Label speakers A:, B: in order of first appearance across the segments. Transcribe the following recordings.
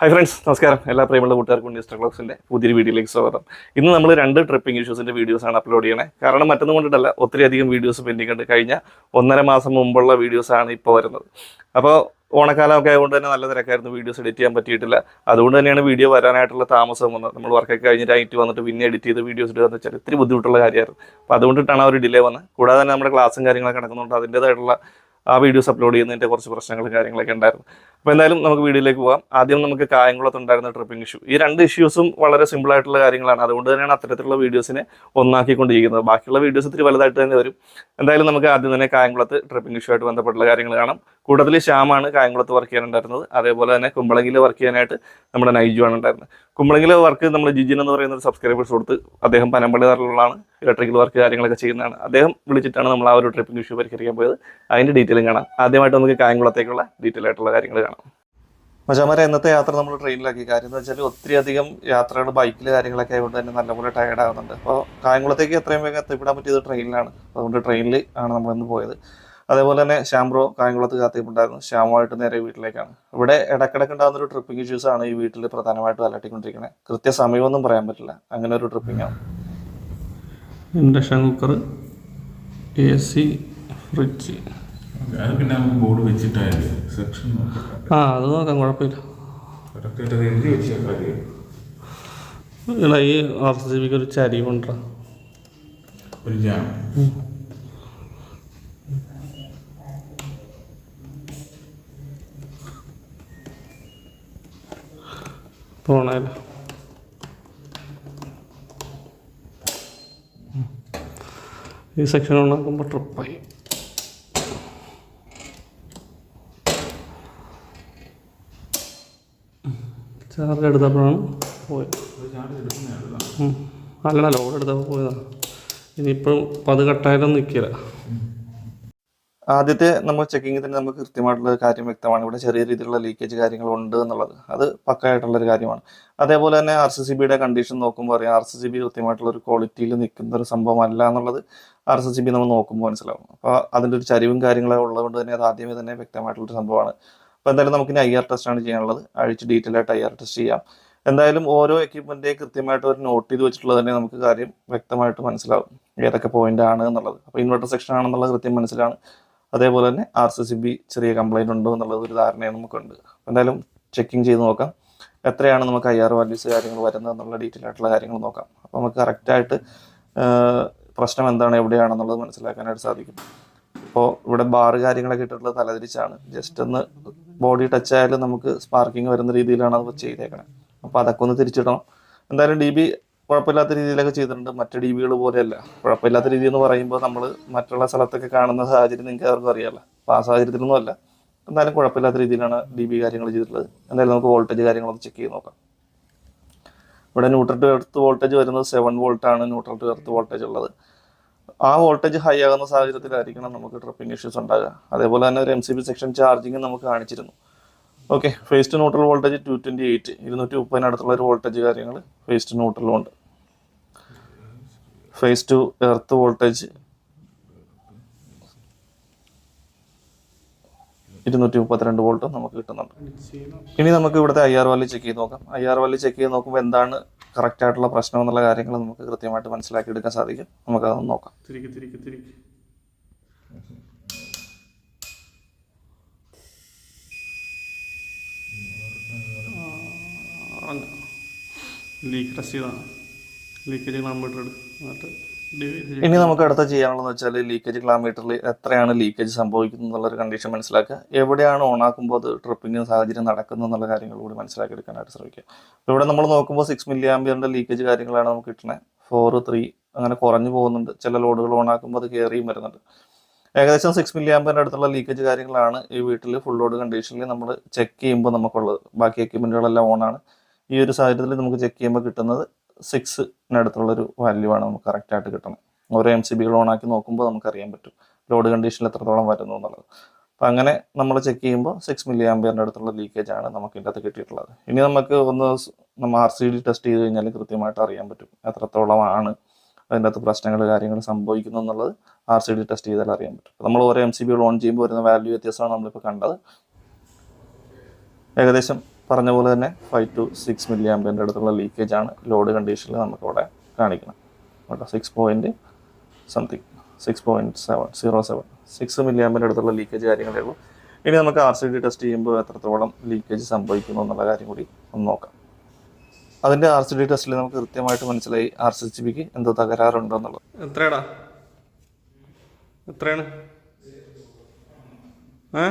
A: Hi friends നമസ്കാരം. എല്ലാ പ്രിയമുള്ള കൂട്ടുകാർക്കും ഇൻസ്റ്റർ ക്ലോക്സിന്റെ പുതിയൊരു വീഡിയോയിലേക്ക് സ്വാഗതം. ഇന്ന് നമ്മൾ രണ്ട് ട്രിപ്പിംഗ് ഇഷ്യൂസിന്റെ വീഡിയോസാണ് അപ്ലോഡ് ചെയ്യണേ. കാരണം മറ്റൊന്നും കൊണ്ടിട്ടല്ല ഒത്തിരി അധികം വീഡിയോസ് പെൻഡിങ് ഉണ്ട്. കഴിഞ്ഞ ഒന്നര മാസം മുമ്പുള്ള വീഡിയോസാണ് ഇപ്പോൾ വരുന്നത്. അപ്പോൾ ഓണക്കാലമൊക്കെ ആയതുകൊണ്ട് തന്നെ നല്ല തിരക്കായിരുന്നു. വീഡിയോസ് എഡിറ്റ് ചെയ്യാൻ പറ്റിയിട്ടില്ല. അതുകൊണ്ട് തന്നെയാണ് വീഡിയോ വരാനായിട്ടുള്ള താമസം വന്നത്. നമ്മൾ വർക്കൊക്കെ കഴിഞ്ഞിട്ട് നൈറ്റ് വന്നിട്ട് പിന്നെ എഡിറ്റ് ചെയ്ത് വീഡിയോസ് ഇടുക എന്ന് വെച്ചാൽ ഇത്തിരി ബുദ്ധിമുട്ടുള്ള കാര്യമായിരുന്നു. അപ്പോൾ അതുകൊണ്ടിട്ടാണ് ആ ഒരു ഡിലേ വന്നത്. കൂടാതെ തന്നെ നമ്മുടെ ക്ലാസ്സും കാര്യങ്ങളൊക്കെ നടക്കുന്നുണ്ട് അതിന്റേതായിട്ടുള്ള ആ വീഡിയോസ് അപ്ലോഡ് ചെയ്യുന്നതിന്റെ കുറച്ച് പ്രശ്നങ്ങൾ കാര്യങ്ങളൊക്കെ ഉണ്ടായിരുന്നു. അപ്പോൾ എന്തായാലും നമുക്ക് വീഡിയോയിലേക്ക് പോകാം ആദ്യം നമുക്ക് കായംകുളത്ത് ഉണ്ടായിരുന്ന ട്രിപ്പിംഗ് ഇഷ്യൂ ഈ രണ്ട് ഇഷ്യൂസും വളരെ സിമ്പിൾ ആയിട്ടുള്ള കാര്യങ്ങളാണ്. അതുകൊണ്ട് തന്നെയാണ് അത്തരത്തിലുള്ള വീഡിയോസിനെ ഒന്നാക്കിക്കൊണ്ടിരിക്കുന്നത്. ബാക്കിയുള്ള വീഡിയോസ് ഇത്തിരി വലുതായിട്ട് തന്നെ വരും. എന്തായാലും നമുക്ക് ആദ്യം തന്നെ കായംകുളത്ത് ട്രിപ്പിംഗ് ഇഷ്യൂ ആയിട്ട് ബന്ധപ്പെട്ടുള്ള കാര്യങ്ങൾ കാണാം. കൂടുതൽ ശ്യാമാണ് കായംകുളത്ത് വർക്ക് ചെയ്യാനുണ്ടായിരുന്നത്. അതേപോലെ തന്നെ കുമ്പളങ്ങിൽ വർക്ക് ചെയ്യാനായിട്ട് നമ്മുടെ നൈജു ആണ് ഉണ്ടായിരുന്നത്. കുമ്പളങ്ങിലെ വർക്ക് നമ്മൾ ജിജിൻ എന്ന് പറയുന്ന ഒരു സബ്സ്ക്രൈബേഴ്സ് കൊടുത്ത് അദ്ദേഹം പനമ്പള്ളി പനമ്പള്ളിധാറിലുള്ളതാണ് ഇലക്ട്രിക്കൽ വർക്ക് കാര്യങ്ങളൊക്കെ ചെയ്യുന്നതാണ്. അദ്ദേഹം വിളിച്ചിട്ടാണ് നമ്മൾ ആ ഒരു ട്രിപ്പിംഗ് ഇഷ്യൂ പരിഹരിക്കാൻ പോയത്. അതിന്റെ ഡീറ്റെയിലും കാണാം. ആദ്യമായിട്ട് നമുക്ക് കായംകുളത്തേക്കുള്ള ഡീറ്റെയിൽ ആയിട്ടുള്ള കാര്യങ്ങൾ കാണാം. മജാമാരെ ഇന്നത്തെ യാത്ര നമ്മൾ ട്രെയിനിലാക്കി കാര്യം എന്ന് വെച്ചാൽ ഒത്തിരി അധികം യാത്രകൾ ബൈക്കിൽ കാര്യങ്ങളൊക്കെ ആയതുകൊണ്ട് തന്നെ നല്ലപോലെ ടയർഡ് ആകുന്നുണ്ട് അപ്പോൾ കായംകുളത്തേക്ക് എത്രയും വേഗം എത്തിപ്പെടാൻ പറ്റിയത് ട്രെയിനിലാണ് അതുകൊണ്ട് ട്രെയിനിൽ ആണ് നമ്മൾ ഇന്ന് പോയത്. അതേപോലെ തന്നെ ശ്യാംബ്രോ കായംകുളത്ത് കാത്തിട്ടുണ്ടായിരുന്നു ശ്യാമുമായിട്ട് നേരെ വീട്ടിലേക്കാണ്. ഇവിടെ ഇടക്കിടക്ക് ഉണ്ടാകുന്ന ഒരു ട്രിപ്പിംഗ് ഇഷ്യൂസ് ആണ് ഈ വീട്ടിൽ പ്രധാനമായിട്ടും അലട്ടിക്കൊണ്ടിരിക്കുന്നത് കൃത്യസമയമൊന്നും പറയാൻ പറ്റില്ല. അങ്ങനെ ഒരു ട്രിപ്പിംഗ് ആണ്.
B: Induction cooker A C fridge.
C: അത് പിന്നെ നമുക്ക് ബോർഡ് സെക്ഷൻ
B: ആ അത് നോക്കാം കുഴപ്പമില്ല. ഇല്ല ഈ ആർ സി ബിക്ക് ഒരു ചരി കൊണ്ടുവരാം
C: ഒരു ജാം.
B: പോണേല. ഈ സെക്ഷൻ ഓണാക്കുമ്പോൾ ട്രിപ്പായി ചാർജ് എടുത്തപ്പോഴാണ് പോയത്. അല്ല ലോഡ് എടുത്തപ്പോൾ പോയതാണ്. ഇനിയിപ്പം അത് കട്ടായാലും നിൽക്കില്ല
A: ആദ്യത്തെ നമ്മൾ ചെക്കിങ്ങിൽ തന്നെ നമുക്ക് കൃത്യമായിട്ടുള്ള കാര്യം വ്യക്തമാണ്. ഇവിടെ ചെറിയ രീതിയിലുള്ള ലീക്കേജ് കാര്യങ്ങൾ ഉണ്ട് എന്നുള്ളത്. അത് പക്കായിട്ടുള്ള ഒരു കാര്യമാണ്. അതേപോലെ തന്നെ ആർ സി സി ബിയുടെ കണ്ടീഷൻ നോക്കുമ്പോൾ അറിയാം. ആർ സി സി ബി കൃത്യമായിട്ടുള്ള ഒരു ക്വാളിറ്റിയിൽ നിൽക്കുന്ന ഒരു സംഭവമല്ല എന്നുള്ളത് ആർ സി സി ബി നമ്മൾ നോക്കുമ്പോൾ മനസ്സിലാവും. അപ്പോൾ അതിന്റെ ഒരു ചരിവും കാര്യങ്ങളും ഉള്ളതുകൊണ്ട് തന്നെ അത് ആദ്യമേ തന്നെ വ്യക്തമായിട്ടുള്ളൊരു സംഭവമാണ്. അപ്പോൾ എന്തായാലും നമുക്കിനി ഐ ആർ ടെസ്റ്റാണ് ചെയ്യാനുള്ളത്. അഴിച്ച് ഡീറ്റെയിൽ ആയിട്ട് ഐ ആർ ടെസ്റ്റ് ചെയ്യാം. എന്തായാലും ഓരോ എക്യുപ്മെന്റിന്റെയും കൃത്യമായിട്ട് ഒരു നോട്ട് ചെയ്ത് വെച്ചിട്ടുള്ളത് തന്നെ നമുക്ക് കാര്യം വ്യക്തമായിട്ട് മനസ്സിലാവും. ഏതൊക്കെ പോയിന്റ് ആണ് എന്നുള്ളത്. അപ്പോൾ ഇൻവെർട്ടർ സെക്ഷൻ ആണെന്നുള്ളത് കൃത്യം മനസ്സിലാണ്. അതേപോലെ തന്നെ ആർ സി സി ബി ചെറിയ കംപ്ലൈന്റ് ഉണ്ടോ എന്നുള്ളത് ഒരു ധാരണയാണ് നമുക്കുണ്ട്. എന്തായാലും ചെക്കിങ് ചെയ്ത് നോക്കാം. എത്രയാണ് നമുക്ക് ഐ ആർ വാല്യൂസ് കാര്യങ്ങൾ വരുന്നത് എന്നുള്ള ഡീറ്റെയിൽ ആയിട്ടുള്ള കാര്യങ്ങൾ നോക്കാം. അപ്പോൾ നമുക്ക് കറക്റ്റായിട്ട് പ്രശ്നം എന്താണ് എവിടെയാണെന്നുള്ളത് മനസ്സിലാക്കാനായിട്ട് സാധിക്കും. അപ്പോൾ ഇവിടെ ബാർ കാര്യങ്ങളൊക്കെ ഇട്ടിട്ടുള്ളത് തലതിരിച്ചാണ്. ജസ്റ്റ് ഒന്ന് ബോഡി ടച്ച് ആയാലും നമുക്ക് സ്പാർക്കിംഗ് വരുന്ന രീതിയിലാണ് അത് ചെയ്തേക്കണേ. അപ്പോൾ അതൊക്കെ ഒന്ന് തിരിച്ചിടണം. എന്തായാലും ഡി ബി കുഴപ്പമില്ലാത്ത രീതിയിലൊക്കെ ചെയ്തിട്ടുണ്ട്. മറ്റ് ഡി ബികൾ പോലെയല്ല. കുഴപ്പമില്ലാത്ത രീതി എന്ന് പറയുമ്പോൾ നമ്മൾ മറ്റുള്ള സ്ഥലത്തൊക്കെ കാണുന്ന സാഹചര്യം നിങ്ങൾക്ക് ആർക്കും അറിയാമല്ലോ. അപ്പോൾ ആ സാഹചര്യത്തിലൊന്നും അല്ല. എന്നാലും കുഴപ്പമില്ലാത്ത രീതിയിലാണ് ഡി ബി കാര്യങ്ങൾ ചെയ്തിട്ടുള്ളത്. എന്തായാലും നമുക്ക് വോൾട്ടേജ് കാര്യങ്ങളൊന്ന് ചെക്ക് ചെയ്ത് നോക്കാം. ഇവിടെ ന്യൂട്രൽ ടു എർത്ത് വോൾട്ടേജ് വരുന്നത് സെവൻ വോൾട്ടാണ് ന്യൂട്രൽ ടു എർത്ത് വോൾട്ടേജ് ഉള്ളത്. ആ വോൾട്ടേജ് ഹൈ ആകുന്ന സാഹചര്യത്തിലായിരിക്കണം നമുക്ക് ട്രിപ്പിംഗ് ഇഷ്യൂസ് ഉണ്ടാകുക അതേപോലെ തന്നെ ഒരു M C B section charging നമുക്ക് കാണിച്ചിരുന്നു. Okay phase to neutral voltage two twenty eight ഇരുന്നൂറ്റി മുപ്പതിനടുത്തുള്ള ഒരു വോൾട്ടേജ് കാര്യങ്ങൾ ഫേസ് ടു ന്യൂട്രലും ഉണ്ട് ഫേസ് ടു എർത്ത് വോൾട്ടേജ് ഇരുന്നൂറ്റി മുപ്പത്തിരണ്ട് വോൾട്ട് നമുക്ക് കിട്ടുന്നുണ്ട്. ഇനി നമുക്ക് ഇവിടുത്തെ ഐ ആർ വാല്യൂ ചെക്ക് ചെയ്ത് നോക്കാം. ഐ ആർ വാല്യൂ ചെക്ക് ചെയ്ത് നോക്കുമ്പോൾ എന്താണ് കറക്റ്റ് ആയിട്ടുള്ള പ്രശ്നം എന്നുള്ള കാര്യങ്ങൾ നമുക്ക് കൃത്യമായിട്ട് മനസ്സിലാക്കി എടുക്കാൻ സാധിക്കും.
B: നമുക്ക് അതൊന്ന് നോക്കാം. ലീക്ക് ടെസ്റ്റ് ചെയ്താണ് ലീക്കേജ് ക്ലാമീറ്റർ എന്നിട്ട്
A: ഇനി നമുക്ക് അടുത്ത ചെയ്യാനുള്ളത് വെച്ചാൽ ലീക്കേജ് ക്ലാമീറ്ററിൽ എത്രയാണ് ലീക്കേജ് സംഭവിക്കുന്നത് എന്നുള്ളൊരു കണ്ടീഷൻ മനസ്സിലാക്കുക. എവിടെയാണ് ഓണാക്കുമ്പോൾ അത് ട്രിപ്പിംഗ് സാഹചര്യം നടക്കുന്നത് എന്നുള്ള കാര്യങ്ങൾ കൂടി മനസ്സിലാക്കി എടുക്കാനായിട്ട് ശ്രമിക്കുക ഇവിടെ നമ്മൾ നോക്കുമ്പോൾ സിക്സ് മില്ലി ആംബിയറിന്റെ ലീക്കേജ് കാര്യങ്ങളാണ് നമുക്ക് കിട്ടുന്നത് ഫോർ ത്രീ അങ്ങനെ കുറഞ്ഞു പോകുന്നുണ്ട്. ചില ലോഡുകൾ ഓണാക്കുമ്പോൾ അത് കയറിയും വരുന്നുണ്ട്. ഏകദേശം സിക്സ് മില്ലി ആംബിയറിന്റെ അടുത്തുള്ള ലീക്കേജ് കാര്യങ്ങളാണ് ഈ വീട്ടിൽ ഫുൾ ലോഡ് കണ്ടീഷനിൽ നമ്മൾ ചെക്ക് ചെയ്യുമ്പോൾ നമുക്കുള്ളത്. ബാക്കി എക്യുപ്മെന്റുകളെല്ലാം ഓണാണ് ഈ ഒരു സാഹചര്യത്തിൽ നമുക്ക് ചെക്ക് ചെയ്യുമ്പോൾ കിട്ടുന്നത് സിക്സിനടുത്തുള്ളൊരു വാല്യൂ ആണ് നമുക്ക് കറക്റ്റായിട്ട് കിട്ടണം. ഓരോ എം സി ബികൾ ഓണാക്കി നോക്കുമ്പോൾ നമുക്കറിയാൻ പറ്റും ലോഡ് കണ്ടീഷനിൽ എത്രത്തോളം വരുന്നു എന്നുള്ളത്. അപ്പം അങ്ങനെ നമ്മൾ ചെക്ക് ചെയ്യുമ്പോൾ സിക്സ് മില്ലി ആംബിയറിന്റെ അടുത്തുള്ള ലീക്കേജ് ആണ് നമുക്ക് ഇതിന്റെ അകത്ത് കിട്ടിയിട്ടുള്ളത്. ഇനി നമുക്ക് ഒന്ന് നമ്മൾ ആർ സി ഡി ടെസ്റ്റ് ചെയ്ത് കഴിഞ്ഞാൽ കൃത്യമായിട്ട് അറിയാൻ പറ്റും എത്രത്തോളമാണ് അതിന്റെ അകത്ത് പ്രശ്നങ്ങൾ കാര്യങ്ങൾ സംഭവിക്കുന്നു എന്നുള്ളത് ആർ സി ഡി ടെസ്റ്റ് ചെയ്താൽ അറിയാൻ പറ്റും. നമ്മൾ ഓരോ എം സി ബികൾ ഓൺ ചെയ്യുമ്പോൾ വരുന്ന വാല്യൂ വ്യത്യാസമാണ് നമ്മളിപ്പോൾ കണ്ടത്. ഏകദേശം പറഞ്ഞ പോലെ തന്നെ ഫൈവ് ടു സിക്സ് മില്ലി ആംബിയന്റെ അടുത്തുള്ള ലീക്കേജ് ആണ് ലോഡ് കണ്ടീഷനിൽ നമുക്കിവിടെ കാണിക്കണം കേട്ടോ six point something six point seven zero seven six milli ആംബിന്റെ അടുത്തുള്ള ലീക്കേജ് കാര്യങ്ങളേ ഉള്ളൂ. ഇനി നമുക്ക് ആർ സി ഡി ടെസ്റ്റ് ചെയ്യുമ്പോൾ എത്രത്തോളം ലീക്കേജ് സംഭവിക്കുന്നു എന്നുള്ള കാര്യം കൂടി ഒന്ന് നോക്കാം. അതിന്റെ ആർ സി ഡി ടെസ്റ്റിൽ നമുക്ക് കൃത്യമായിട്ട് മനസ്സിലായി ആർ സി സി ബിക്ക് എന്തോ തകരാറുണ്ടോ എന്നുള്ളത്.
B: എത്രയാടാ? എത്രയാണ്? ഏ?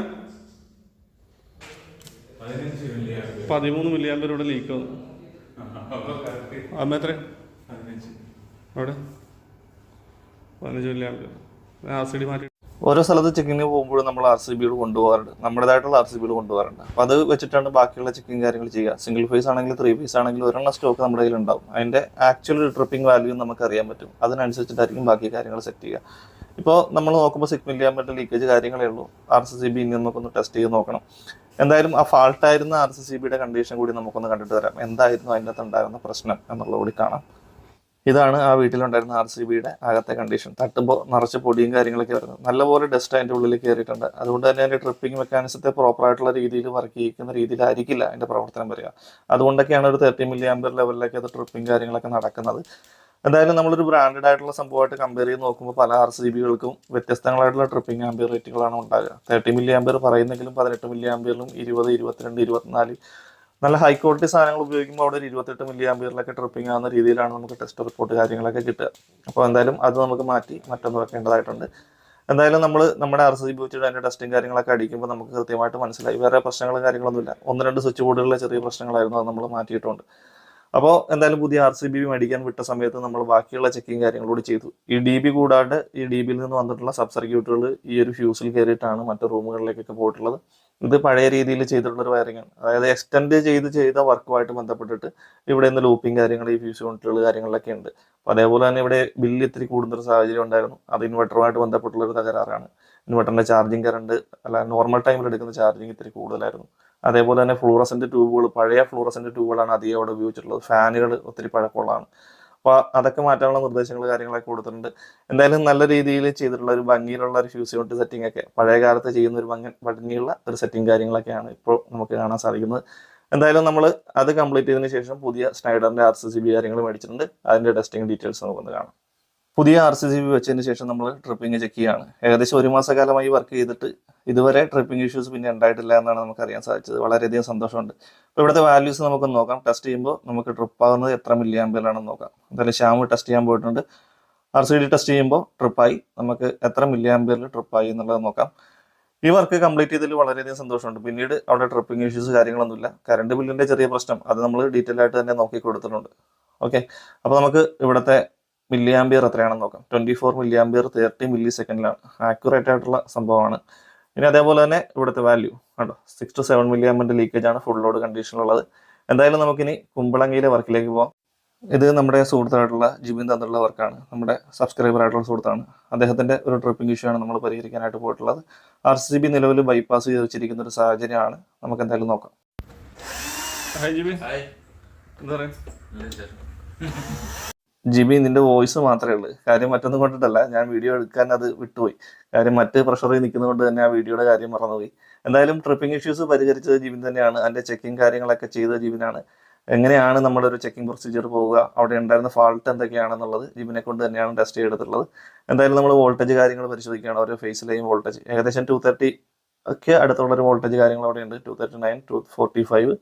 B: പതിമൂന്ന് മില്ലി ഇവിടെ ലീക്ക് വന്നു. അമ്മ എത്ര അവിടെ പതിനഞ്ച് milli ampere R C D മാറ്റി
A: ഓരോ സ്ഥലത്ത് ചെക്കിങ്ങിന് പോകുമ്പോഴും നമ്മൾ ആർ സി ബികൾ കൊണ്ടുപോകാറുണ്ട്. നമ്മുടേതായിട്ടുള്ള ആർ സി ബികൾ കൊണ്ടുപോകാറുണ്ട്. അപ്പോൾ അത് വെച്ചിട്ടാണ് ബാക്കിയുള്ള ചെക്കിങ് കാര്യങ്ങൾ ചെയ്യുക. സിംഗിൾ ഫേസ് ആണെങ്കിൽ ത്രീ ഫേസ് ആണെങ്കിൽ ഒരെണ്ണം സ്റ്റോക്ക് നമ്മുടെ കയ്യിൽ ഉണ്ടാവും അതിന്റെ ആക്ച്വൽ ട്രിപ്പിംഗ് വാല്യൂ നമുക്ക് അറിയാൻ പറ്റും. അതിനനുസരിച്ചിട്ടായിരിക്കും ബാക്കി കാര്യങ്ങൾ സെറ്റ് ചെയ്യുക. ഇപ്പോൾ നമ്മൾ നോക്കുമ്പോൾ സിക്സ് മില്ലി ആമ്പറിന്റെ ലീക്കേജ് കാര്യങ്ങളേ ഉള്ളൂ. ആർ സി സി ബി ഇനി നമുക്കൊന്ന് ടെസ്റ്റ് ചെയ്ത് നോക്കണം. എന്തായാലും ആ ഫാൾട്ടായിരുന്ന ആർ സി സി ബിയുടെ കണ്ടീഷൻ കൂടി നമുക്കൊന്ന് കണ്ടിട്ട് തരാം എന്തായിരുന്നു അതിനകത്ത് ഉണ്ടായിരുന്ന പ്രശ്നം എന്നുള്ളത് കൂടി കാണാം. ഇതാണ് ആ വീട്ടിലുണ്ടായിരുന്ന ആർ സി ബിയുടെ അകത്തെ കണ്ടീഷൻ തട്ടുമ്പോൾ നിറച്ച് പൊടിയും കാര്യങ്ങളൊക്കെ വരുന്നത് നല്ലപോലെ ഡസ്റ്റ് അതിന്റെ ഉള്ളിൽ കയറിയിട്ടുണ്ട് അതുകൊണ്ട് തന്നെ അതിന്റെ ട്രിപ്പിംഗ് മെക്കാനിസത്തെ പ്രോപ്പറായിട്ടുള്ള രീതിയിൽ വർക്ക് ചെയ്യിക്കുന്ന രീതിയിലായിരിക്കില്ല അതിന്റെ പ്രവർത്തനം വരിക. അതുകൊണ്ടൊക്കെയാണ് ഒരു തേർട്ടി മില്ലി ആമ്പർ ലെവലിലേക്ക് അത് ട്രിപ്പിംഗ് കാര്യങ്ങളൊക്കെ നടക്കുന്നത്. എന്തായാലും നമ്മളൊരു ബ്രാൻഡഡ് ആയിട്ടുള്ള സംഭവമായിട്ട് കമ്പയർ ചെയ്ത് നോക്കുമ്പോൾ പല ആർ സി ബികൾക്കും വ്യത്യസ്തങ്ങളായിട്ടുള്ള ട്രിപ്പിംഗ് ആംബിയർ റേറ്റുകളാണ് ഉണ്ടാകുക തേർട്ടി മില്ലി ആംബിയർ പറയുന്നെങ്കിലും പതിനെട്ട് മില്ലി ആംബിയറിലും ഇരുപത് ഇരുപത്തിരണ്ട് ഇരുപത്തിനാല് നല്ല ഹൈ ക്വാളിറ്റി സാധനങ്ങൾ ഉപയോഗിക്കുമ്പോൾ അവിടെ ഒരു ഇരുപത്തെട്ട് മില്ലി ആംബിയറിലൊക്കെ ട്രിപ്പിംഗ് ആവുന്ന രീതിയിലാണ് നമുക്ക് ടെസ്റ്റ് റിപ്പോർട്ട് കാര്യങ്ങളൊക്കെ കിട്ടുക. അപ്പോൾ എന്തായാലും അത് നമുക്ക് മാറ്റി മറ്റൊന്ന് വെക്കേണ്ടതായിട്ടുണ്ട്. എന്തായാലും നമ്മൾ നമ്മുടെ ആർ സി ബി വെച്ചിട്ട് അതിന്റെ ടെസ്റ്റും കാര്യങ്ങളൊക്കെ അടിക്കുമ്പോൾ നമുക്ക് കൃത്യമായിട്ട് മനസ്സിലായി. വേറെ പ്രശ്നങ്ങളും കാര്യങ്ങളൊന്നുമില്ല. ഒന്ന് രണ്ട് സ്വിച്ച് ബോർഡുകളിലെ ചെറിയ പ്രശ്നങ്ങളായിരുന്നു അത് നമ്മൾ മാറ്റിയിട്ടുണ്ട്. അപ്പോൾ എന്തായാലും പുതിയ ആർ സി ബി മേടിക്കാൻ വിട്ട സമയത്ത് നമ്മൾ ബാക്കിയുള്ള ചെക്കിങ് കാര്യങ്ങളോട് ചെയ്തു. ഈ ഡി ബി കൂടാണ്ട് ഈ ഡി ബിയിൽ നിന്ന് വന്നിട്ടുള്ള സബ് സർക്യൂട്ടുകൾ ഈ ഒരു ഫ്യൂസിൽ കയറിയിട്ടാണ് മറ്റു റൂമുകളിലേക്കൊക്കെ പോയിട്ടുള്ളത്. ഇത് പഴയ രീതിയിൽ ചെയ്തിട്ടുള്ള ഒരു വയറിംഗ് ആണ് അതായത് എക്സ്റ്റെൻഡ് ചെയ്ത് ചെയ്ത വർക്കുമായിട്ട് ബന്ധപ്പെട്ടിട്ട് ഇവിടെ നിന്ന് ലൂപ്പിംഗ് കാര്യങ്ങൾ ഈ ഫ്യൂസ് യൂണിറ്റുകൾ കാര്യങ്ങളിലൊക്കെ ഉണ്ട്. അപ്പോൾ അതേപോലെ തന്നെ ഇവിടെ ബില്ല് ഇത്തിരി കൂടുന്നൊരു സാഹചര്യം ഉണ്ടായിരുന്നു. അത് ഇൻവെർട്ടറുമായിട്ട് ബന്ധപ്പെട്ടുള്ള ഒരു തകരാറാണ്. ഇൻവെർട്ടറിന്റെ ചാർജിങ് കറണ്ട് അല്ല നോർമൽ ടൈമിൽ എടുക്കുന്ന ചാർജിങ് ഇത്തിരി കൂടുതലായിരുന്നു. അതേപോലെ തന്നെ ഫ്ലൂറസെന്റ് ട്യൂബുകൾ പഴയ ഫ്ലൂറസെന്റ് ട്യൂബുകളാണ് അധികം അവിടെ ഉപയോഗിച്ചിട്ടുള്ളത്. ഫാനുകൾ ഒത്തിരി പഴക്കമുള്ളതാണ്. അപ്പോൾ അതൊക്കെ മാറ്റാനുള്ള നിർദ്ദേശങ്ങൾ കാര്യങ്ങളൊക്കെ കൊടുത്തിട്ടുണ്ട്. എന്തായാലും നല്ല രീതിയിൽ ചെയ്തിട്ടുള്ള ഒരു ഭംഗിയിലുള്ള ഒരു ഫ്യൂസ് യൂണിറ്റ് സെറ്റിംഗ് ഒക്കെ പഴയ കാലത്ത് ചെയ്യുന്ന ഒരു ഭംഗി ഭംഗിയുള്ള ഒരു സെറ്റിംഗ് കാര്യങ്ങളൊക്കെയാണ് ഇപ്പോൾ നമുക്ക് കാണാൻ സാധിക്കുന്നത്. എന്തായാലും നമ്മൾ അത് കംപ്ലീറ്റ് ചെയ്തതിന് ശേഷം പുതിയ സ്നൈഡറിന്റെ ആർ സി സി ബി കാര്യങ്ങൾ മേടിച്ചിട്ടുണ്ട്. അതിന്റെ ടെസ്റ്റിംഗ് ഡീറ്റെയിൽസ് നമുക്കൊന്ന് കാണാം. പുതിയ ആർ സി സി ബി വെച്ചതിന് ശേഷം നമ്മൾ ട്രിപ്പിംഗ് ചെക്ക് ചെയ്യുകയാണ് ഏകദേശം ഒരു മാസക്കാലമായി വർക്ക് ചെയ്തിട്ട് ഇതുവരെ ട്രിപ്പിംഗ് ഇഷ്യൂസ് പിന്നെ ഉണ്ടായിട്ടില്ല എന്നാണ് നമുക്ക് അറിയാൻ സാധിച്ചത്. വളരെയധികം സന്തോഷമുണ്ട്. അപ്പോൾ ഇവിടുത്തെ വാല്യൂസ് നമുക്ക് നോക്കാം. ടെസ്റ്റ് ചെയ്യുമ്പോൾ നമുക്ക് ട്രിപ്പ് ആകുന്നത് എത്ര മില്ലി ആംബിയലാണെന്ന് നോക്കാം. എന്തായാലും ശ്യാമ് ടെസ്റ്റ് ചെയ്യാൻ പോയിട്ടുണ്ട്. ആർ സി ഡി ടെസ്റ്റ് ചെയ്യുമ്പോൾ ട്രിപ്പായി നമുക്ക് എത്ര മില്ലി ആംബിയറിൽ ട്രിപ്പായി എന്നുള്ളത് നോക്കാം. ഈ വർക്ക് കംപ്ലീറ്റ് ചെയ്തതിൽ വളരെയധികം സന്തോഷമുണ്ട്. പിന്നീട് അവിടെ ട്രിപ്പിംഗ് ഇഷ്യൂസ് കാര്യങ്ങളൊന്നുമില്ല. കറണ്ട് ബില്ലിന്റെ ചെറിയ പ്രശ്നം. അത് നമ്മൾ ഡീറ്റെയിൽ ആയിട്ട് തന്നെ നോക്കി കൊടുത്തിട്ടുണ്ട്. ഓക്കെ അപ്പോൾ നമുക്ക് ഇവിടുത്തെ മില്ലി ആംബിയർ എത്രയാണെന്ന് നോക്കാം. Twenty four milli ampere thirty milli സെക്കൻഡിലാണ് accurate ആയിട്ടുള്ള സംഭവമാണ്. ഇനി അതേപോലെ തന്നെ ഇവിടുത്തെ വാല്യൂ കണ്ടോ? സിക്സ് ടു സെവൻ മില്ലി ആംബിന്റെ ലീക്കേജ് ആണ് ഫുൾ ലോഡ് കണ്ടീഷനിലുള്ളത് എന്തായാലും നമുക്കിനി കുമ്പളങ്ങിയിലെ വർക്കിലേക്ക് പോകാം ഇത് നമ്മുടെ സുഹൃത്തായിട്ടുള്ള ജിബിൻ തന്നിട്ടുള്ള വർക്കാണ്. നമ്മുടെ സബ്സ്ക്രൈബർ ആയിട്ടുള്ള സുഹൃത്താണ്. അദ്ദേഹത്തിന്റെ ഒരു ട്രിപ്പിംഗ് ഇഷ്യൂ ആണ് നമ്മൾ പരിഹരിക്കാനായിട്ട് പോയിട്ടുള്ളത്. ആർ സി ബി നിലവിൽ ബൈപ്പാസ് ചെയ്ത് വെച്ചിരിക്കുന്ന ഒരു സാഹചര്യമാണ്. നമുക്ക് എന്തായാലും നോക്കാം.
B: ഹായ് ജിബിൻ ഹായ് എന്താ പറയാ
A: ജിബി നിന്റെ വോയിസ് മാത്രമേ ഉള്ളൂ. കാര്യം മറ്റൊന്നും കൊണ്ടിട്ടല്ല. ഞാൻ വീഡിയോ എടുക്കാൻ അത് വിട്ടുപോയി. കാര്യം മറ്റ് പ്രഷറിൽ നിൽക്കുന്നതുകൊണ്ട് തന്നെ ആ വീഡിയോയുടെ കാര്യം മറന്നുപോയി. എന്തായാലും ട്രിപ്പിംഗ് ഇഷ്യൂസ് പരിഹരിച്ചത് ജിബിൻ തന്നെയാണ്. അതിന്റെ ചെക്കിംഗ് കാര്യങ്ങളൊക്കെ ചെയ്തത് ജിബിനാണ് എങ്ങനെയാണ് നമ്മുടെ ഒരു ചെക്കിംഗ് പ്രൊസീജിയർ പോവുക? അവിടെ ഉണ്ടായിരുന്ന ഫാൾട്ട് എന്തൊക്കെയാണെന്നുള്ളത് ജിബിനെ കൊണ്ട് തന്നെയാണ് ടെസ്റ്റ് ചെയ്തിട്ടുള്ളത്. എന്തായാലും നമ്മൾ വോൾട്ടേജ് കാര്യങ്ങൾ പരിശോധിക്കുകയാണ്. ഓരോ ഫേസിലെയും വോൾട്ടേജ് ഏകദേശം ടു തേർട്ടി ഒക്കെ അടുത്തുള്ള ഒരു വോൾട്ടേജ് കാര്യങ്ങൾ അവിടെ ഉണ്ട് two thirty nine two forty five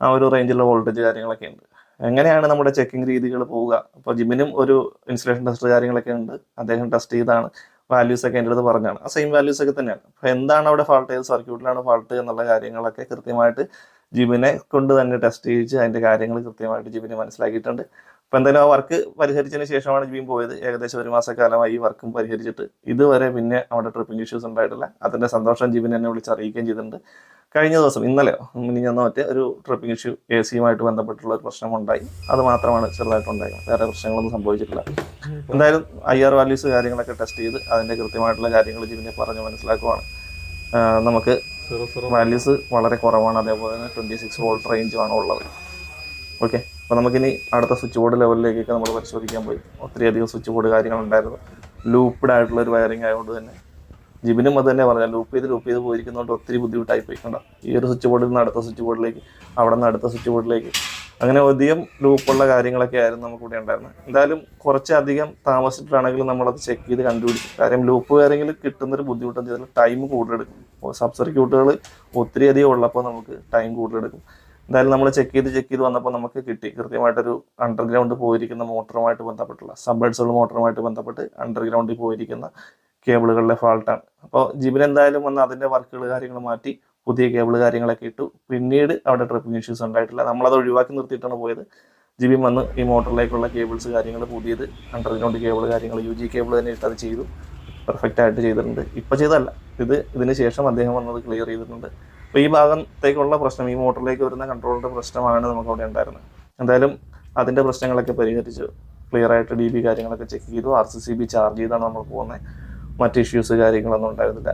A: ആ ഒരു റേഞ്ചിലുള്ള വോൾട്ടേജ് കാര്യങ്ങളൊക്കെ ഉണ്ട് എങ്ങനെയാണ് നമ്മുടെ ചെക്കിംഗ് രീതികൾ പോവുക? അപ്പോൾ ജിമ്മിനും ഒരു ഇൻസുലേഷൻ ടെസ്റ്റ് കാര്യങ്ങളൊക്കെ ഉണ്ട്. അദ്ദേഹം ടെസ്റ്റ് ചെയ്താണ്. വാല്യൂസ് ഒക്കെ എന്റെ അടുത്ത് പറഞ്ഞാണ്. ആ സെയിം വാല്യൂസ് ഒക്കെ തന്നെയാണ്. അപ്പോൾ എന്താണ് അവിടെ ഫാൾട്ട് ചെയ്ത് സർക്യൂട്ടിലാണ് ഫാൾട്ട് എന്നുള്ള കാര്യങ്ങളൊക്കെ കൃത്യമായിട്ട് ജിബിനെ കൊണ്ട് തന്നെ ടെസ്റ്റ് ചെയ്യിച്ച് അതിന്റെ കാര്യങ്ങൾ കൃത്യമായിട്ട് ജിബിനെ മനസ്സിലാക്കിയിട്ടുണ്ട്. അപ്പോൾ എന്തായാലും ആ വർക്ക് പരിഹരിച്ചതിന് ശേഷമാണ് ജിബിൻ പോയത്. ഏകദേശം ഒരു മാസക്കാലമായി ഈ വർക്കും പരിഹരിച്ചിട്ട്. ഇതുവരെ പിന്നെ അവിടെ ട്രിപ്പിംഗ് ഇഷ്യൂസ് ഉണ്ടായിട്ടില്ല. അതിന്റെ സന്തോഷം ജീവൻ എന്നെ വിളിച്ച് അറിയിക്കുകയും ചെയ്തിട്ടുണ്ട്. കഴിഞ്ഞ ദിവസം ഇന്നലെയോ ഞാൻ മറ്റേ ഒരു ട്രിപ്പിംഗ് ഇഷ്യൂ എ സിയുമായിട്ട് ബന്ധപ്പെട്ടുള്ള ഒരു പ്രശ്നമുണ്ടായി. അത് മാത്രമാണ് ചെറുതായിട്ടുണ്ടായത്. വേറെ പ്രശ്നങ്ങളൊന്നും സംഭവിച്ചിട്ടില്ല. എന്തായാലും ഐ ആർ വാല്യൂസ് കാര്യങ്ങളൊക്കെ ടെസ്റ്റ് ചെയ്ത് അതിന്റെ കൃത്യമായിട്ടുള്ള കാര്യങ്ങൾ ജീവനെ പറഞ്ഞ് മനസ്സിലാക്കുവാണ്. നമുക്ക് വാല്യൂസ് വളരെ കുറവാണ്. അതേപോലെ തന്നെ ട്വന്റി സിക്സ് വോൾട്ട് റേഞ്ചുമാണ് ഉള്ളത്. ഓക്കെ അപ്പോൾ നമുക്കിനി അടുത്ത സ്വിച്ച് ബോർഡ് ലെവലിലേക്കൊക്കെ നമ്മൾ പരിശോധിക്കാൻ പോയി. ഒത്തിരി അധികം സ്വിച്ച് ബോർഡ് കാര്യങ്ങളുണ്ടായിരുന്നു. ലൂപ്പ്ഡ് ആയിട്ടുള്ള ഒരു വയറിംഗ് ആയതുകൊണ്ട് തന്നെ. ജിബിനും അത് തന്നെ പറഞ്ഞാൽ ലൂപ്പ് ചെയ്ത് ലൂപ്പ് ചെയ്ത് പോയിരിക്കുന്നതുകൊണ്ട് ഒത്തിരി ബുദ്ധിമുട്ടായി പോയിക്കണ്ട ഈ ഒരു സ്വിച്ച് ബോർഡിൽ നിന്ന് അടുത്ത സ്വിച്ച് ബോർഡിലേക്ക് അവിടെ നിന്ന് അടുത്ത സ്വിച്ച് ബോർഡിലേക്ക് അങ്ങനെ അധികം ലൂപ്പുള്ള കാര്യങ്ങളൊക്കെ ആയിരുന്നു നമുക്കിവിടെ ഉണ്ടായിരുന്നത്. എന്തായാലും കുറച്ചധികം താമസിച്ചിട്ടാണെങ്കിലും നമ്മളത് ചെക്ക് ചെയ്ത് കണ്ടുപിടിച്ചു. കാര്യം ലൂപ്പ് കാര്യങ്ങളിൽ കിട്ടുന്നൊരു ബുദ്ധിമുട്ടെന്ന് വെച്ചാൽ ടൈം കൂടുതലെടുക്കും. സബ് സർക്യൂട്ടുകൾ ഒത്തിരി അധികം ഉള്ളപ്പോൾ നമുക്ക് ടൈം കൂടുതലെടുക്കും. എന്തായാലും നമ്മൾ ചെക്ക് ചെയ്ത് ചെക്ക് ചെയ്ത് വന്നപ്പോൾ നമുക്ക് കിട്ടി. കൃത്യമായിട്ടൊരു അണ്ടർഗ്രൗണ്ട് പോയിരിക്കുന്ന മോട്ടറുമായിട്ട് ബന്ധപ്പെട്ടുള്ള സബ്ബേഡ്സുള്ള മോട്ടറുമായിട്ട് ബന്ധപ്പെട്ട് അണ്ടർഗ്രൗണ്ടിൽ പോയിരിക്കുന്ന കേബിളുകളിലെ ഫാൾട്ടാണ് അപ്പോൾ ജിബിൻ എന്തായാലും വന്ന് അതിന്റെ വർക്കുകൾ കാര്യങ്ങൾ മാറ്റി പുതിയ കേബിൾ കാര്യങ്ങളൊക്കെ ഇട്ടു. പിന്നീട് അവിടെ ട്രിപ്പിംഗ് ഇഷ്യൂസ് ഉണ്ടായിട്ടില്ല. നമ്മളത് ഒഴിവാക്കി നിർത്തിയിട്ടാണ് പോയത്. ജിബിൻ വന്ന് ഈ മോട്ടറിലേക്കുള്ള കേബിൾസ് കാര്യങ്ങൾ പുതിയത് അണ്ടർഗ്രൗണ്ട് കേബിൾ കാര്യങ്ങൾ യു ജി കേബിൾ തന്നെ ഇട്ട് അത് ചെയ്തു. പെർഫെക്റ്റ് ആയിട്ട് ചെയ്തിട്ടുണ്ട്. ഇപ്പോൾ ചെയ്തല്ല ഇത് ഇതിന് ശേഷം അദ്ദേഹം വന്നത് ക്ലിയർ ചെയ്തിട്ടുണ്ട്. അപ്പോൾ ഈ ഭാഗത്തേക്കുള്ള പ്രശ്നം ഈ മോട്ടറിലേക്ക് വരുന്ന കൺട്രോളിന്റെ പ്രശ്നമാണ് നമുക്ക് അവിടെ ഉണ്ടായിരുന്നത്. എന്തായാലും അതിന്റെ പ്രശ്നങ്ങളൊക്കെ പരിഹരിച്ചു ക്ലിയർ ആയിട്ട് ഡി ബി കാര്യങ്ങളൊക്കെ ചെക്ക് ചെയ്തു. R C C B charge ചെയ്താണ് നമ്മൾ പോകുന്നത്. മറ്റ് ഇഷ്യൂസ് കാര്യങ്ങളൊന്നും ഉണ്ടായിരുന്നില്ല.